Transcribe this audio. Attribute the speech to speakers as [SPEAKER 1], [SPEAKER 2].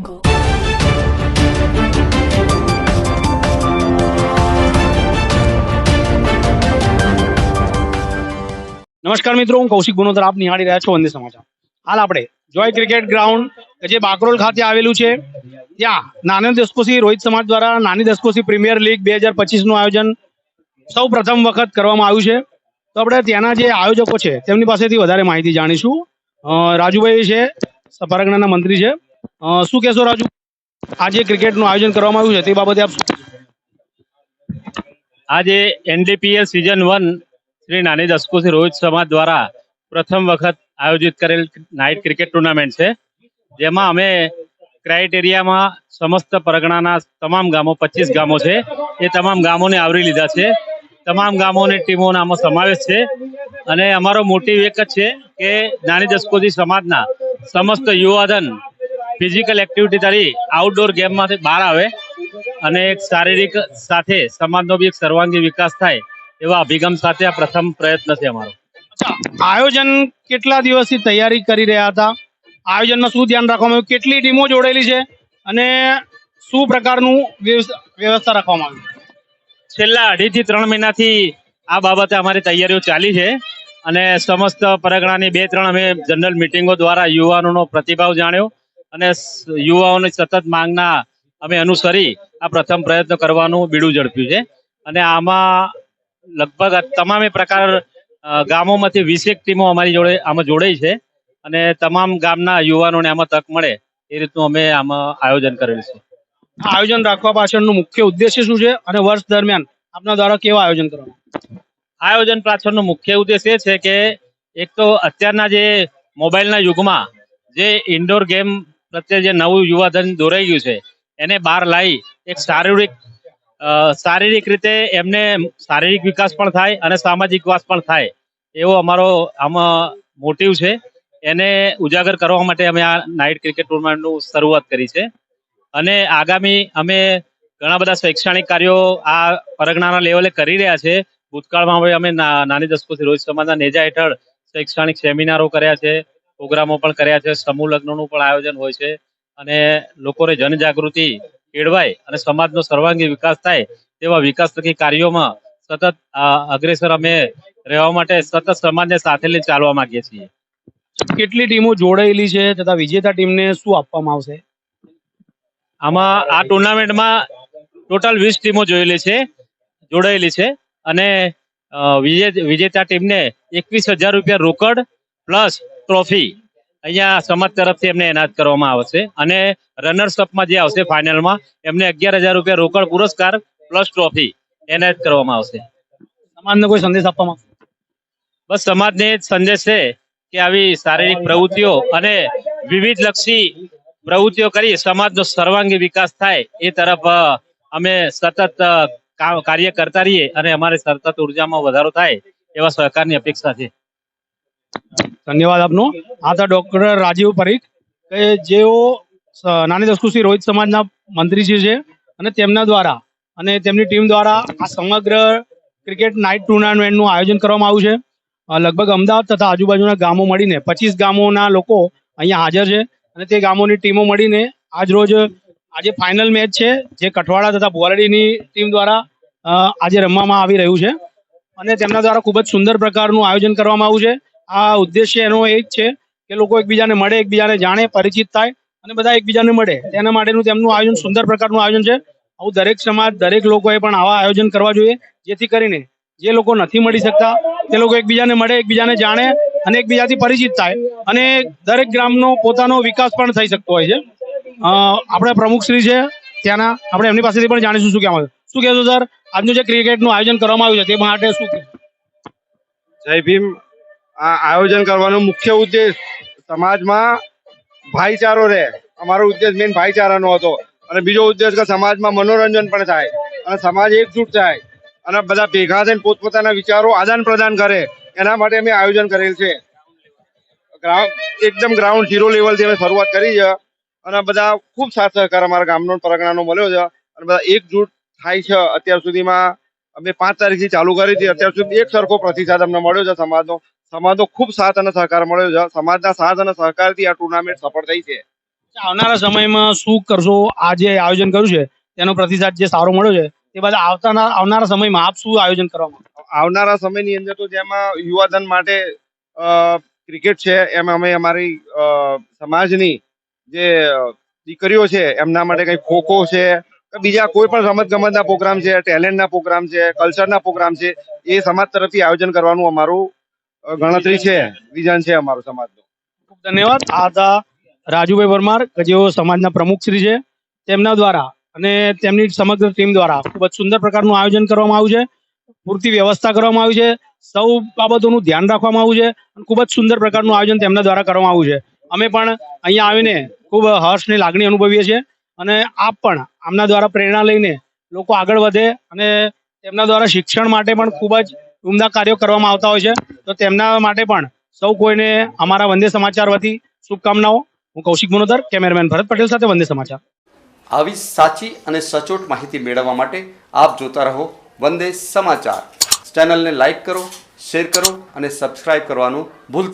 [SPEAKER 1] Go.
[SPEAKER 2] નમસ્કાર મિત્રો, હું કૌશિક ગુનોત્રા આપ નિહાળી રહ્યા છો વંદે સમાચાર. હાલ આપણે જોય ક્રિકેટ ગ્રાઉન્ડ જે બાકરોલ ખાતે આવેલું છે, ત્યાં નાની દસકોસી રોહિત સમાજ દ્વારા નાની દસકોસી પ્રીમિયર લીગ બે હજાર પચીસનું આયોજન સૌ પ્રથમ વખત કરવામાં આવ્યું છે. તો આપણે ત્યાંના જે આયોજકો છે, તેમની પાસેથી વધારે માહિતી જાણીશું. રાજુભાઈ છે પરગણાના મંત્રી છે. શું કહેશો રાજુ? આજે ક્રિકેટનું આયોજન કરવામાં આવ્યું છે, તે બાબતે આપ
[SPEAKER 3] આજે એનડીપીએલ સિઝન વન શ્રી નાની દસકોથી રોહિત સમાજ દ્વારા પ્રથમ વખત આયોજિત કરેલ નાઇટ ક્રિકેટ ટુર્નામેન્ટ છે. જેમાં અમે ક્રાઇટેરિયામાં સમસ્ત પરગણાના તમામ ગામો, પચીસ ગામો છે, એ તમામ ગામોને આવરી લીધા છે. તમામ ગામોની ટીમોનો આમાં સમાવેશ છે. અને અમારો મોટિવ એક જ છે કે નાની દસકોથી સમાજના સમસ્ત યુવાધન ફિઝિકલ એક્ટિવિટી તરી આઉટડોર ગેમમાંથી બહાર આવે અને એક શારીરિક સાથે સમાજનો બી એક સર્વાંગી વિકાસ થાય એવા અભિગમ સાથે આ પ્રથમ પ્રયત્ન છે અમારો.
[SPEAKER 2] આયોજન કેટલા દિવસથી તૈયારી કરી રહ્યા હતા? આયોજનમાં શું ધ્યાન રાખવામાં આવ્યું? કેટલી ટીમો જોડેલી છે? અને શું પ્રકારનું વ્યવસ્થા રાખવામાં આવી?
[SPEAKER 3] છેલ્લા અઢીથી ત્રણ મહિનાથી આ બાબતે અમારી તૈયારીઓ ચાલી છે અને સમસ્ત પરગણાની બે ત્રણ અમે જનરલ મિટિંગો દ્વારા યુવાનોનો પ્રતિભાવ જાણ્યો અને યુવાઓની સતત માંગના અમે અનુસરી આ પ્રથમ પ્રયત્ન કરવાનું બીડું ઝડપ્યું છે. અને આમાં લગભગ તમામે પ્રકાર ગામોમાંથી વીસેક ટીમો અમારી જોડે આમાં જોડાઈ છે. અને તમામ ગામના યુવાનોને આમાં તક મળે એ રીતનું અમે આમાં આયોજન કરેલું છે.
[SPEAKER 2] આયોજન રાખવા પાછળનું મુખ્ય ઉદ્દેશ્ય શું છે? અને વર્ષ દરમિયાન આપના દ્વારા કેવા આયોજન કરવાનું
[SPEAKER 3] આયોજન પાછળનો મુખ્ય ઉદ્દેશ એ છે કે એક તો અત્યારના જે મોબાઈલના યુગમાં જે ઇન્ડોર ગેમ પ્રત્યે જે નવું યુવાધન દોરાઈ ગયું છે, એને બહાર લાવી એક શારીરિક શારીરિક રીતે એમને શારીરિક વિકાસ પણ થાય અને સામાજિક વિકાસ પણ થાય, એવો અમારો આમાં મોટિવ છે. એને ઉજાગર કરવા માટે અમે આ નાઇટ ક્રિકેટ ટુર્નામેન્ટનું શરૂઆત કરી છે. અને આગામી અમે ઘણા બધા શૈક્ષણિક કાર્યો આ પરગણાના લેવલે કરી રહ્યા છે. ભૂતકાળમાં હવે અમે નાની દસકોથી રોહિત સમાજના નેજા હેઠળ શૈક્ષણિક સેમિનારો કર્યા છે. પ્રોગ્રામો પણ કર્યા છે સમૂહ લગ્નનું પણ આયોજન હોય છે અને લોકોને જનજાગૃતિ કેળવાય અને સમાજનો સર્વાંગી વિકાસ થાય તેવા વિકાસલક્ષી કાર્યોમાં સતત અગ્રેસર અમે રહેવા માટે સતત સમાજને સાથે લઈ ચાલવા માંગીએ છીએ.
[SPEAKER 2] કેટલી ટીમો જોડાયેલી છે તથા વિજેતા ટીમને શું આપવામાં આવશે?
[SPEAKER 3] આમાં આ ટુર્નામેન્ટમાં ટોટલ વીસ ટીમો જોયેલી છે જોડાયેલી છે અને વિજેતા ટીમને એકવીસ હજાર રૂપિયા રોકડ પ્લસ ટ્રોફી અહીંયા સમાજ તરફથી એમને એનાયત કરવામાં આવશે અને રનર્સ અપમાં જે આવશે ફાઇનલમાં એમને અગિયાર હજાર રૂપિયા રોકડ પુરસ્કાર પ્લસ ટ્રોફી એનાયત કરવામાં આવશે.
[SPEAKER 2] સમાજને કોઈ સંદેશ આપવામાં
[SPEAKER 3] બસ સમાજને એ સંદેશ છે કે આવી શારીરિક પ્રવૃત્તિઓ અને વિવિધ લક્ષી પ્રવૃત્તિઓ કરી સમાજનો સર્વાંગી વિકાસ થાય એ તરફ અમે સતત કાર્ય કરતા રહીએ અને અમારે સતત ઉર્જામાં વધારો થાય એવા સહકારની અપેક્ષા છે.
[SPEAKER 2] ધન્યવાદ આપનો. આ હતા ડોક્ટર રાજીવ પરીખ, કે જેઓ નાની દસકુશી રોહિત સમાજના મંત્રીશ્રી છે અને તેમના દ્વારા અને તેમની ટીમ દ્વારા આ સમગ્ર ક્રિકેટ નાઇટ ટુર્નામેન્ટનું આયોજન કરવામાં આવ્યું છે. લગભગ અમદાવાદ તથા આજુબાજુના ગામો મળીને પચીસ ગામોના લોકો અહીંયા હાજર છે અને તે ગામોની ટીમો મળીને આજ રોજ આજે ફાઇનલ મેચ છે, જે કઠવાડા તથા બોરડીની ટીમ દ્વારા આજે રમવામાં આવી રહ્યું છે. અને તેમના દ્વારા ખૂબ જ સુંદર પ્રકારનું આયોજન કરવામાં આવ્યું છે. આ ઉદ્દેશ્ય એનો એ જ છે કે લોકો એકબીજાને મળે, એકબીજાને જાણે, પરિચિત થાય અને બધા એકબીજાને મળે. તેના માટેનું તેમનું આયોજન સુંદર પ્રકારનું આયોજન છે. આવું દરેક સમાજ, દરેક લોકોએ પણ આવા આયોજન કરવા જોઈએ, જેથી કરીને જે લોકો નથી મળી શકતા, તે લોકો એકબીજાને મળે, એકબીજાને જાણે અને એકબીજાથી પરિચિત થાય. અને દરેક ગ્રામનો પોતાનો વિકાસ પણ થઈ શકતો હોય છે. આપણા આપણે પ્રમુખ શ્રી છે, ત્યાંના આપણે એમની પાસેથી પણ જાણીશું શું કહેવાય શું કહેશો, સર? આજનું જે ક્રિકેટનું આયોજન કરવામાં આવ્યું છે, તે માટે શું?
[SPEAKER 4] જય ભીમ. આ આયોજન કરવાનો મુખ્ય ઉદ્દેશ સમાજમાં ભાઈચારો રહે. અમારો ઉદ્દેશ મેઇન ભાઈચારાનો હતો. અને બીજો ઉદ્દેશ કે સમાજમાં મનોરંજન પણ થાય. અને સમાજ એકજૂટ થાય. અને બધા ભેગા થઈને પોતપોતાના વિચારો આદાન પ્રદાન કરે. એના માટે અમે આયોજન કરેલ છે. એકદમ ગ્રાઉન્ડ ઝીરો લેવલથી અમે શરૂઆત કરી છે. અને બધા ખૂબ સાથ સહકાર અમારા ગામનો પરગણાનો મળ્યો છે. અને બધા એકજૂટ થાય છે. અત્યાર સુધીમાં અમે પાંચ તારીખથી ચાલુ કરી હતી. અત્યાર સુધી એક સરખો પ્રતિસાદ અમને મળ્યો છે સમાજનો. સમાજનો ખૂબ સાથ અને સહકાર મળ્યો છે. સમાજના સાથ અને સહકારથી આ ટુર્નામેન્ટ સફળ થઈ છે.
[SPEAKER 2] આવનારા સમયમાં શું કરશો? આ જે આયોજન કર્યું છે તેનો પ્રતિસાદ જે સારો મળ્યો છે તે બાદ આવતાના આવનારા સમયમાં આપ શું આયોજન કરવા
[SPEAKER 4] આવનારા સમયની અંદર તો જેમાં યુવાધન માટે ક્રિકેટ છે એમ અમે અમારી સમાજની જે દીકરીઓ છે એમના માટે કંઈ ખોખો છે કે બીજા કોઈ પણ રમત ગમતના પ્રોગ્રામ છે ટેલેન્ટના પ્રોગ્રામ છે કલ્ચરના પ્રોગ્રામ છે એ સમાજ તરફથી આયોજન કરવાનું અમારું ગણતરી છે. વિઝન છે અમારો સમાજનું.
[SPEAKER 2] ખૂબ ધન્યવાદ. આ હતા રાજુભાઈ પરમાર કે જેઓ સમાજના પ્રમુખ શ્રી છે, તેમના દ્વારા અને તેમની સમગ્ર ટીમ દ્વારા ખૂબ જ સુંદર પ્રકારનું આયોજન કરવામાં આવ્યું છે. પૂરતી વ્યવસ્થા કરવામાં આવી છે. સૌ બાબતોનું ધ્યાન રાખવામાં આવ્યું છે અને ખૂબ જ સુંદર પ્રકારનું આયોજન તેમના દ્વારા કરવામાં આવ્યું છે. અમે પણ અહીંયા આવીને ખૂબ હર્ષની લાગણી અનુભવીએ છીએ અને આપ પણ આમના દ્વારા પ્રેરણા લઈને લોકો આગળ વધે અને તેમના દ્વારા શિક્ષણ માટે પણ ખૂબ જ ઉમદા કાર્યો કરવામાં આવતા હોય છે. તો તેમના માટે પણ સૌ કોઈને અમારા વંદે સમાચાર વતી શુભકામનાઓ. હું કૌશિક મનોદર, કેમેરામેન ભરત પટેલ સાથે વંદે સમાચાર.
[SPEAKER 1] આવી સાચી અને સચોટ માહિતી મેળવવા માટે આપ જોતા રહો વંદે સમાચાર. ચેનલને લાઈક કરો, શેર કરો અને સબસ્ક્રાઇબ કરવાનું ભૂલતા